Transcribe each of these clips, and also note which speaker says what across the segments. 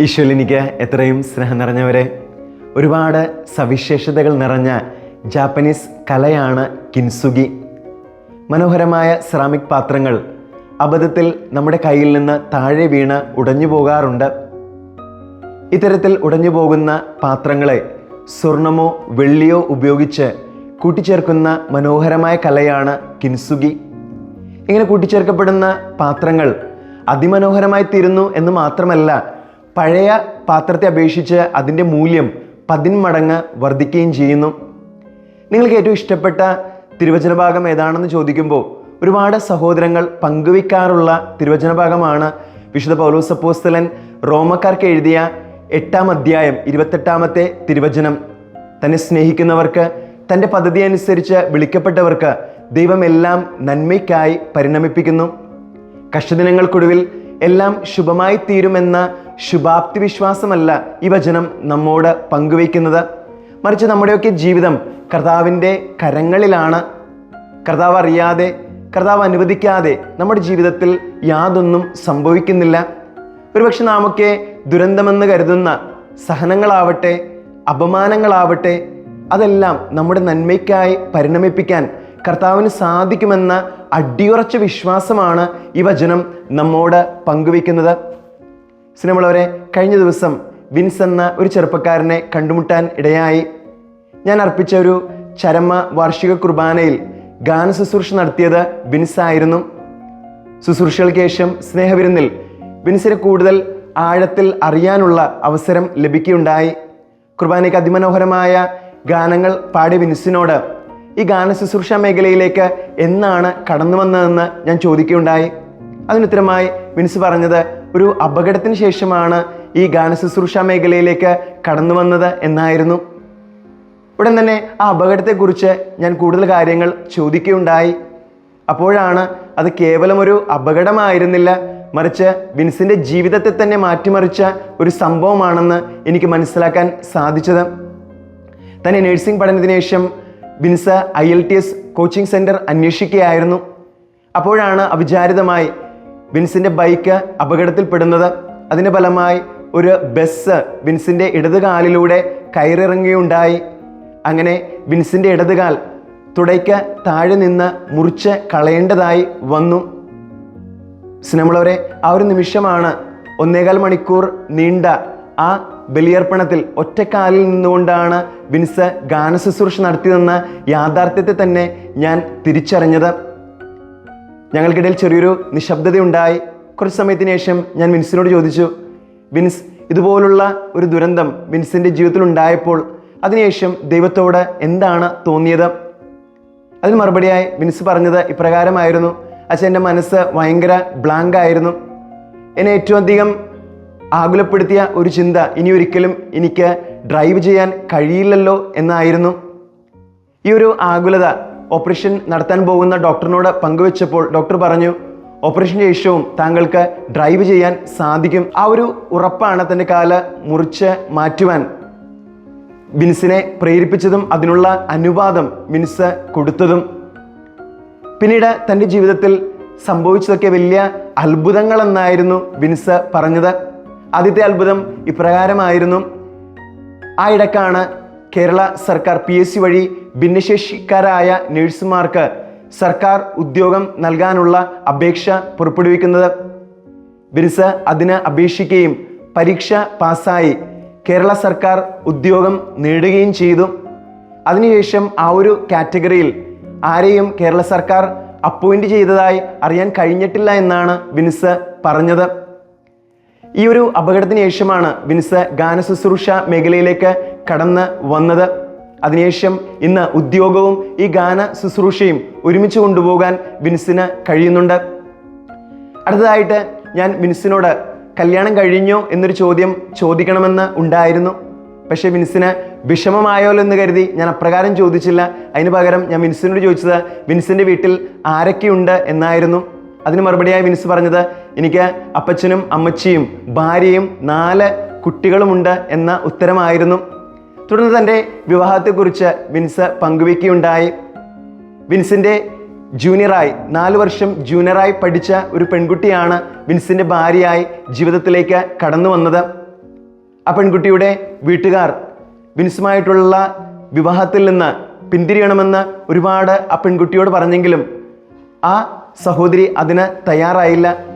Speaker 1: ഈശ്വലിനിക്ക് എത്രയും സ്നേഹം നിറഞ്ഞവരെ ഒരുപാട് സവിശേഷതകൾ നിറഞ്ഞ ജാപ്പനീസ് കലയാണ് കിൻസുഗി. മനോഹരമായ സെറാമിക് പാത്രങ്ങൾ അബദ്ധത്തിൽ നമ്മുടെ കയ്യിൽ നിന്ന് താഴെ വീണ് ഉടഞ്ഞു പോകാറുണ്ട്. ഇത്തരത്തിൽ ഉടഞ്ഞു പോകുന്ന പാത്രങ്ങളെ സ്വർണമോ വെള്ളിയോ ഉപയോഗിച്ച് കൂട്ടിച്ചേർക്കുന്ന മനോഹരമായ കലയാണ് കിൻസുഗി. ഇങ്ങനെ കൂട്ടിച്ചേർക്കപ്പെടുന്ന പാത്രങ്ങൾ അതിമനോഹരമായി തീരുന്നു എന്ന് മാത്രമല്ല പഴയ പാത്രത്തെ അപേക്ഷിച്ച് അതിന്റെ മൂല്യം പതിന്മടങ്ങ് വർദ്ധിക്കുകയും ചെയ്യുന്നു. നിങ്ങൾക്ക് ഏറ്റവും ഇഷ്ടപ്പെട്ട തിരുവചന ഭാഗം ഏതാണെന്ന് ചോദിക്കുമ്പോൾ ഒരുപാട് സഹോദരങ്ങൾ പങ്കുവയ്ക്കാറുള്ള തിരുവചന ഭാഗമാണ് വിശുദ്ധ പൗലോസ് അപ്പോസ്തലൻ റോമക്കാർക്ക് എഴുതിയ എട്ടാം അധ്യായം ഇരുപത്തെട്ടാമത്തെ തിരുവചനം. തന്നെ സ്നേഹിക്കുന്നവർക്ക് തന്റെ പദ്ധതി അനുസരിച്ച് വിളിക്കപ്പെട്ടവർക്ക് ദൈവം എല്ലാം നന്മയ്ക്കായി പരിണമിപ്പിക്കുന്നു. കഷ്ടദിനങ്ങൾക്കൊടുവിൽ എല്ലാം ശുഭമായി തീരുമെന്ന ശുഭാപ്തി വിശ്വാസമല്ല ഈ വചനം നമ്മോട് പങ്കുവയ്ക്കുന്നത്. മറിച്ച് നമ്മുടെയൊക്കെ ജീവിതം കർത്താവിന്റെ കരങ്ങളിലാണ്. കർത്താവ് അറിയാതെ കർത്താവ് അനുവദിക്കാതെ നമ്മുടെ ജീവിതത്തിൽ യാതൊന്നും സംഭവിക്കുന്നില്ല. ഒരുപക്ഷെ നാമൊക്കെ ദുരന്തമെന്ന് കരുതുന്ന സഹനങ്ങളാവട്ടെ അപമാനങ്ങളാവട്ടെ അതെല്ലാം നമ്മുടെ നന്മയ്ക്കായി പരിണമിപ്പിക്കാൻ കർത്താവിന് സാധിക്കുമെന്ന അടിയുറച്ച വിശ്വാസമാണ് ഈ വചനം നമ്മോട് പങ്കുവയ്ക്കുന്നത്. സ്നേഹമുള്ളവരെ കഴിഞ്ഞ ദിവസം വിൻസ് എന്ന ഒരു ചെറുപ്പക്കാരനെ കണ്ടുമുട്ടാൻ ഇടയായി. ഞാൻ അർപ്പിച്ച ഒരു ചരമ വാർഷിക കുർബാനയിൽ ഗാന ശുശ്രൂഷ നടത്തിയത് വിൻസ് ആയിരുന്നു ശുശ്രൂഷകൾക്ക് ശേഷം സ്നേഹവിരുന്നിൽ വിൻസിനെ കൂടുതൽ ആഴത്തിൽ അറിയാനുള്ള അവസരം ലഭിക്കുകയുണ്ടായി. കുർബാനയ്ക്ക് അതിമനോഹരമായ ഗാനങ്ങൾ പാടിയ വിൻസിനോട് ഈ ഗാന ശുശ്രൂഷ മേഖലയിലേക്ക് എന്നാണ് കടന്നു വന്നതെന്ന് ഞാൻ ചോദിക്കുകയുണ്ടായി. അതിനുത്തരമായി വിൻസ് പറഞ്ഞത് ഒരു അപകടത്തിന് ശേഷമാണ് ഈ ഗാന ശുശ്രൂഷ മേഖലയിലേക്ക് കടന്നു വന്നത് എന്നായിരുന്നു. ഉടൻ തന്നെ ആ അപകടത്തെക്കുറിച്ച് ഞാൻ കൂടുതൽ കാര്യങ്ങൾ ചോദിക്കുകയുണ്ടായി. അപ്പോഴാണ് അത് കേവലം ഒരു അപകടമായിരുന്നില്ല മറിച്ച് വിൻസിന്റെ ജീവിതത്തെ തന്നെ മാറ്റിമറിച്ച ഒരു സംഭവമാണെന്ന് എനിക്ക് മനസ്സിലാക്കാൻ സാധിച്ചത്. തന്നെ നഴ്സിംഗ് പഠനത്തിന് ശേഷം wins I L T S coaching centre അന്വേഷിക്കുകയായിരുന്നു. അപ്പോഴാണ് അവിചാരിതമായി വിൻസിന്റെ ബൈക്ക് അപകടത്തിൽപ്പെടുന്നത്. അതിന്റെ ഫലമായി ഒരു ബസ് വിൻസിന്റെ ഇടത് കാലിലൂടെ കയറിറങ്ങുകയുണ്ടായി. അങ്ങനെ വിൻസിന്റെ ഇടതുകാൽ തുടയ്ക്ക് താഴെ നിന്ന് മുറിച്ച് കളയേണ്ടതായി വന്നു. സിനിമളവരെ ആ ഒരു നിമിഷമാണ് ഒന്നേകാൽ മണിക്കൂർ നീണ്ട ആ ബലിയർപ്പണത്തിൽ ഒറ്റക്കാലിൽ നിന്നുകൊണ്ടാണ് വിൻസ് ഗാനശുശ്രൂഷ നടത്തിയതെന്ന യാഥാർത്ഥ്യത്തെ തന്നെ ഞാൻ തിരിച്ചറിഞ്ഞത്. ഞങ്ങൾക്കിടയിൽ ചെറിയൊരു നിശബ്ദതയുണ്ടായി. കുറച്ച് സമയത്തിന് ശേഷം ഞാൻ വിൻസിനോട് ചോദിച്ചു വിൻസ് ഇതുപോലുള്ള ഒരു ദുരന്തം വിൻസിന്റെ ജീവിതത്തിൽ ഉണ്ടായപ്പോൾ അതിനുശേഷം ദൈവത്തോട് എന്താണ് തോന്നിയത്? അതിന് മറുപടിയായി വിൻസ് പറഞ്ഞത് ഇപ്രകാരമായിരുന്നു അച്ഛൻ എന്റെ മനസ്സ് ഭയങ്കര ബ്ലാങ്ക് ആയിരുന്നു. എന്നെ ഏറ്റവും അധികം ആകുലപ്പെടുത്തിയ ഒരു ചിന്ത ഇനി ഒരിക്കലും എനിക്ക് ഡ്രൈവ് ചെയ്യാൻ കഴിയില്ലല്ലോ എന്നായിരുന്നു. ഈ ഒരു ആകുലത ഓപ്പറേഷൻ നടത്താൻ പോകുന്ന ഡോക്ടറിനോട് പങ്കുവെച്ചപ്പോൾ ഡോക്ടർ പറഞ്ഞു ഓപ്പറേഷൻ ശേഷവും താങ്കൾക്ക് ഡ്രൈവ് ചെയ്യാൻ സാധിക്കും. ആ ഒരു ഉറപ്പാണ് തന്റെ കാൽ മുറിച്ച് മാറ്റുവാൻ. ബിൻസിനെ പ്രേരിപ്പിച്ചതും അതിനുള്ള അനുവാദം ബിൻസ് കൊടുത്തതും. പിന്നീട് തന്റെ ജീവിതത്തിൽ സംഭവിച്ചതൊക്കെ വലിയ അത്ഭുതങ്ങളെന്നായിരുന്നു ബിൻസ് പറഞ്ഞത്. ആദ്യത്തെ അത്ഭുതം ഇപ്രകാരമായിരുന്നു. ആ ഇടക്കാണ് കേരള സർക്കാർ പി എസ് സി വഴി ഭിന്നശേഷിക്കാരായ നഴ്സുമാർക്ക് സർക്കാർ ഉദ്യോഗം നൽകാനുള്ള അപേക്ഷ പുറപ്പെടുവിക്കുന്നത്. ബിൻസ് അതിന് അപേക്ഷിക്കുകയും പരീക്ഷ പാസ്സായി കേരള സർക്കാർ ഉദ്യോഗം നേടുകയും ചെയ്തു. അതിനുശേഷം ആ ഒരു കാറ്റഗറിയിൽ ആരെയും കേരള സർക്കാർ അപ്പോയിന്റ് ചെയ്തതായി അറിയാൻ കഴിഞ്ഞിട്ടില്ല എന്നാണ് വിൻസ് പറഞ്ഞത്. ഈ ഒരു അപകടത്തിന് ശേഷമാണ് വിൻസ് ഗാന ശുശ്രൂഷ മേഖലയിലേക്ക് കടന്ന് വന്നത്. അതിനുശേഷം ഇന്ന് ഉദ്യോഗവും ഈ ഗാന ശുശ്രൂഷയും ഒരുമിച്ച് കൊണ്ടുപോകാൻ വിൻസിന് കഴിയുന്നുണ്ട്. അടുത്തതായിട്ട് ഞാൻ വിൻസിനോട് കല്യാണം കഴിഞ്ഞോ? എന്നൊരു ചോദ്യം ചോദിക്കണമെന്ന് ഉണ്ടായിരുന്നു. പക്ഷേ വിൻസിന് വിഷമമായോലോ എന്ന് കരുതി ഞാൻ അപ്രകാരം ചോദിച്ചില്ല. അതിന് പകരം ഞാൻ വിൻസിനോട് ചോദിച്ചത് വിൻസിന്റെ വീട്ടിൽ ആരൊക്കെയുണ്ട്? എന്നായിരുന്നു. അതിന് മറുപടിയായി വിൻസ് പറഞ്ഞത് എനിക്ക് അപ്പച്ചനും അമ്മച്ചിയും ഭാര്യയും നാല് കുട്ടികളുമുണ്ട് എന്ന ഉത്തരമായിരുന്നു. തുടർന്ന് തന്റെ വിവാഹത്തെക്കുറിച്ച് വിൻസ് പങ്കുവെക്കുകയുണ്ടായി. വിൻസിന്റെ ജൂനിയറായി നാല് വർഷം ജൂനിയറായി പഠിച്ച ഒരു പെൺകുട്ടിയാണ് വിൻസിന്റെ ഭാര്യയായി ജീവിതത്തിലേക്ക് കടന്നു വന്നത്. ആ പെൺകുട്ടിയുടെ വീട്ടുകാർ വിൻസുമായിട്ടുള്ള വിവാഹത്തിൽ നിന്ന് പിന്തിരിയണമെന്ന് ഒരുപാട് ആ പെൺകുട്ടിയോട് പറഞ്ഞെങ്കിലും ആ സഹോദരി അതിന് തയ്യാറായില്ല.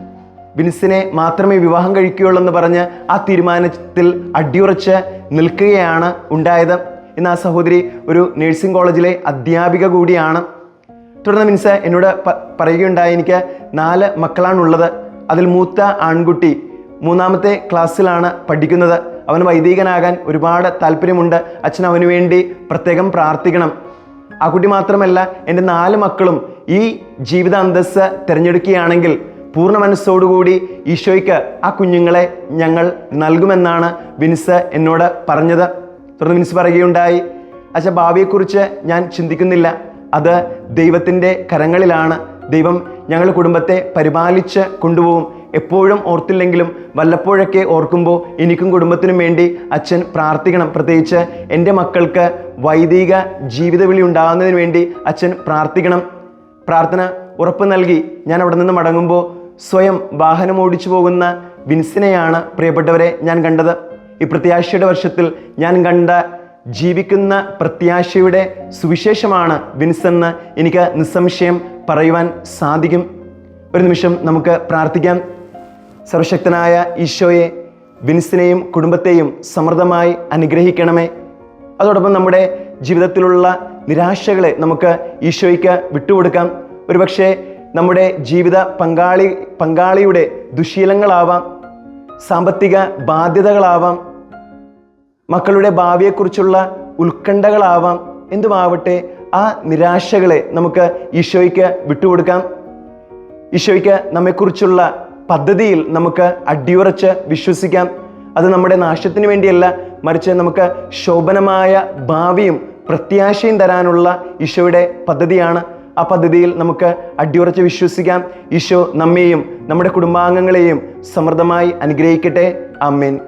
Speaker 1: വിൻസിനെ മാത്രമേ വിവാഹം കഴിക്കുകയുള്ളൂ എന്ന് പറഞ്ഞ് ആ തീരുമാനത്തിൽ അടിയുറച്ച് നിൽക്കുകയാണ് ഉണ്ടായത്. ഇന്ന് ആ സഹോദരി ഒരു നഴ്സിംഗ് കോളേജിലെ അധ്യാപിക കൂടിയാണ്. തുടർന്ന് മിൻസ് എന്നോട് പറയുകയുണ്ടായി എനിക്ക് നാല് മക്കളാണുള്ളത്. അതിൽ മൂത്ത ആൺകുട്ടി മൂന്നാമത്തെ ക്ലാസ്സിലാണ് പഠിക്കുന്നത്. അവന് വൈദികനാകാൻ ഒരുപാട് താല്പര്യമുണ്ട്. അച്ഛൻ അവന് വേണ്ടി പ്രത്യേകം പ്രാർത്ഥിക്കണം. ആ കുട്ടി മാത്രമല്ല എന്റെ നാല് മക്കളും ഈ ജീവിത അന്തസ്സ് തിരഞ്ഞെടുക്കുകയാണെങ്കിൽ പൂർണ മനസ്സോടുകൂടി ഈശോയ്ക്ക് ആ കുഞ്ഞുങ്ങളെ ഞങ്ങൾ നൽകുമെന്നാണ് വിൻസ് എന്നോട് പറഞ്ഞത്. തുടർന്ന് വിൻസ് പറയുകയുണ്ടായി അച്ഛ ഭാവിയെക്കുറിച്ച് ഞാൻ ചിന്തിക്കുന്നില്ല. അത് ദൈവത്തിന്റെ കരങ്ങളിലാണ്. ദൈവം ഞങ്ങളുടെ കുടുംബത്തെ പരിപാലിച്ച് കൊണ്ടുപോകും. എപ്പോഴും ഓർത്തില്ലെങ്കിലും വല്ലപ്പോഴൊക്കെ ഓർക്കുമ്പോൾ എനിക്കും കുടുംബത്തിനും വേണ്ടി അച്ഛൻ പ്രാർത്ഥിക്കണം. പ്രത്യേകിച്ച് എന്റെ മക്കൾക്ക് വൈദിക ജീവിതവിളി ഉണ്ടാകുന്നതിന് വേണ്ടി അച്ഛൻ പ്രാർത്ഥിക്കണം. പ്രാർത്ഥന ഉറപ്പ് നൽകി ഞാൻ അവിടെ നിന്ന് മടങ്ങുമ്പോൾ സ്വയം വാഹനം ഓടിച്ചു പോകുന്ന വിൻസിനെയാണ് പ്രിയപ്പെട്ടവരെ ഞാൻ കണ്ടത്. ഈ പ്രത്യാശയുടെ വർഷത്തിൽ ഞാൻ കണ്ട ജീവിക്കുന്ന പ്രത്യാശയുടെ സുവിശേഷമാണ് വിൻസെന്ന് എനിക്ക് നിസ്സംശയം പറയുവാൻ സാധിക്കും. ഒരു നിമിഷം നമുക്ക് പ്രാർത്ഥിക്കാം. സർവശക്തനായ ഈശോയെ വിൻസിനെയും കുടുംബത്തെയും സമൃദ്ധമായി അനുഗ്രഹിക്കണമേ. അതോടൊപ്പം നമ്മുടെ ജീവിതത്തിലുള്ള നിരാശകളെ നമുക്ക് ഈശോയ്ക്ക് വിട്ടുകൊടുക്കാം. ഒരുപക്ഷെ നമ്മുടെ ജീവിത പങ്കാളി പങ്കാളിയുടെ ദുശീലങ്ങളാവാം സാമ്പത്തിക ബാധ്യതകളാവാം മക്കളുടെ ഭാവിയെക്കുറിച്ചുള്ള ഉത്കണ്ഠകളാവാം എന്തുമാവട്ടെ ആ നിരാശകളെ നമുക്ക് ഈശോയ്ക്ക് വിട്ടുകൊടുക്കാം. ഈശോയ്ക്ക് നമ്മെക്കുറിച്ചുള്ള പദ്ധതിയിൽ നമുക്ക് അടിയുറച്ച് വിശ്വസിക്കാം. അത് നമ്മുടെ നാശത്തിന് വേണ്ടിയല്ല മറിച്ച് നമുക്ക് ശോഭനമായ ഭാവിയും പ്രത്യാശയും തരാനുള്ള ഈശോയുടെ പദ്ധതിയാണ് ആ പദ്ധതിയിൽ നമുക്ക് അടിയുറച്ച് വിശ്വസിക്കാം. ഈശോ നമ്മെയും നമ്മുടെ കുടുംബാംഗങ്ങളെയും സമൃദ്ധമായി അനുഗ്രഹിക്കട്ടെ. അമ്മേൻ